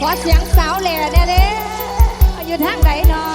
ขอเสียงสาวแหล่แน่เลยอยู่ทางไหนเนาะ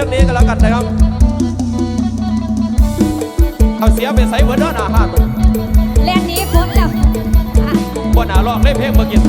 ช่วงนี้ก็แล้วกันนะครับ เอาเสียไปใส่เบอร์ด้านอาหารแรงนี้คนแล้วบนหาลอกเล่เพลงเมื่อกี้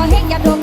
บ่เฮงอย่าดม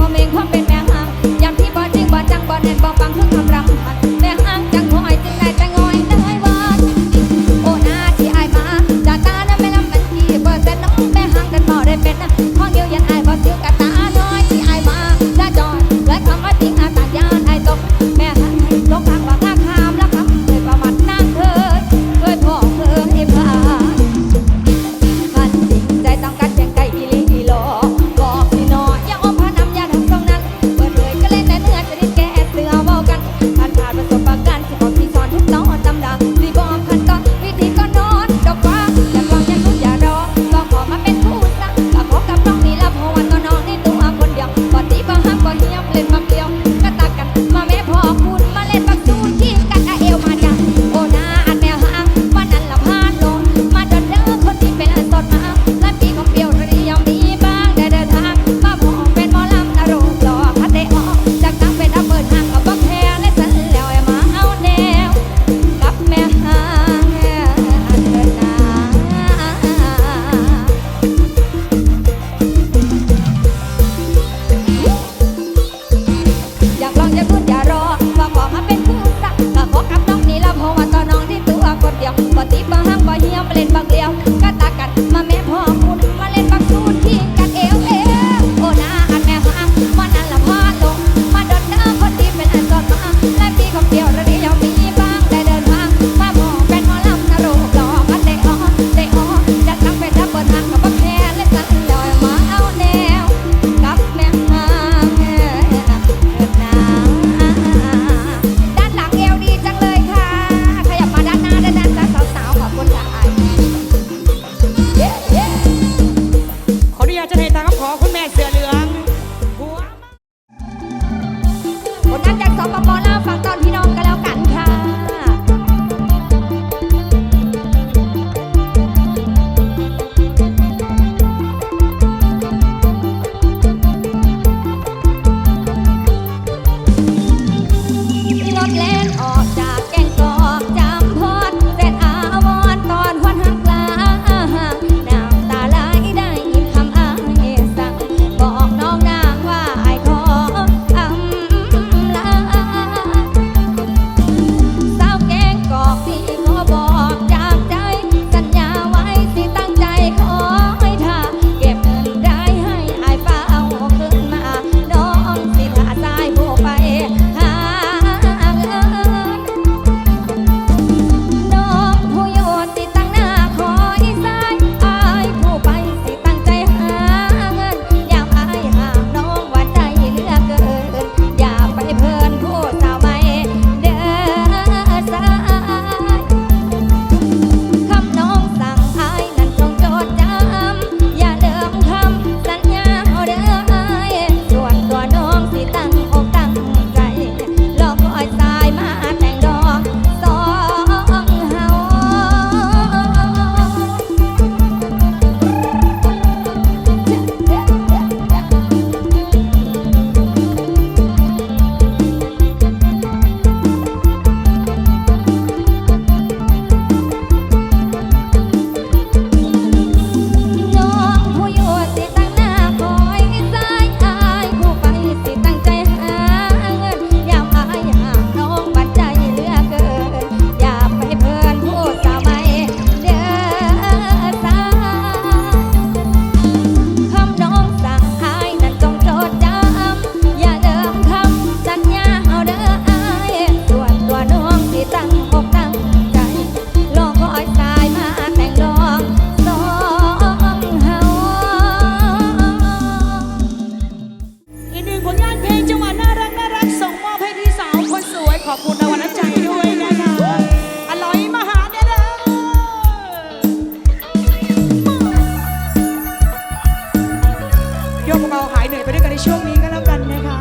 พวกเราหายเหนื่อยไปด้วยกันในช่วงนี้ก็แล้วกันนะคะ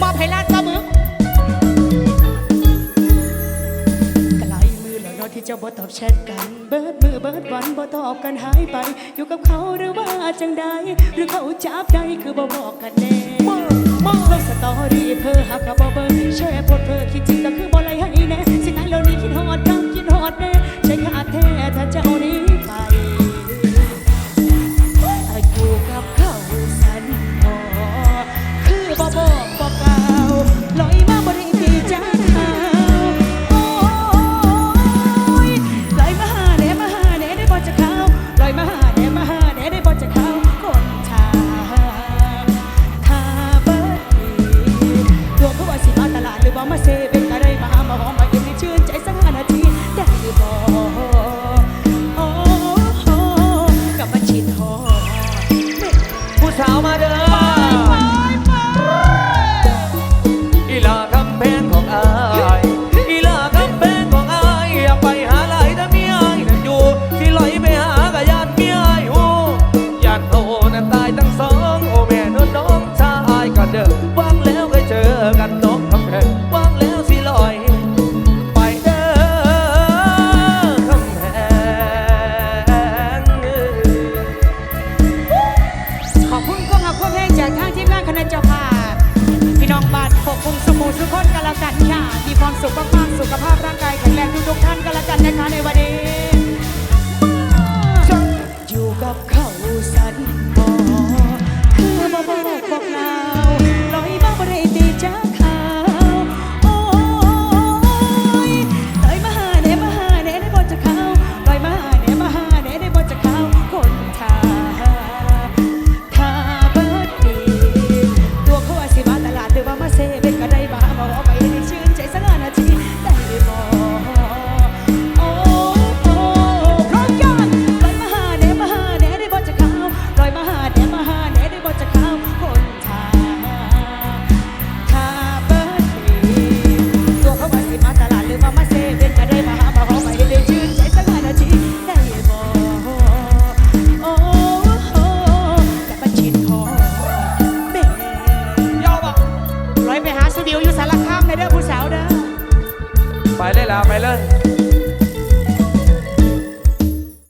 มอบให้ลาดตะมึงกลายมือแล้วนอะที่เจ้าบอตอบแชทกัน เบิดมือเบิดวันบอตอบกันหายไป อยู่กับเขาหรือว่าจังใดหรือเขาจับได้คือบ่บอกกันแน่มองเพิ่สตอรี่เพิ่หักกับบ่เบอร์แชร์โพดเพอคิดจริงก็คือบอไรให้แน่สินั้นเหล่านี้คิดหอดคำคิดหอดแน่ใจคาดแท้ถ้าเจ้า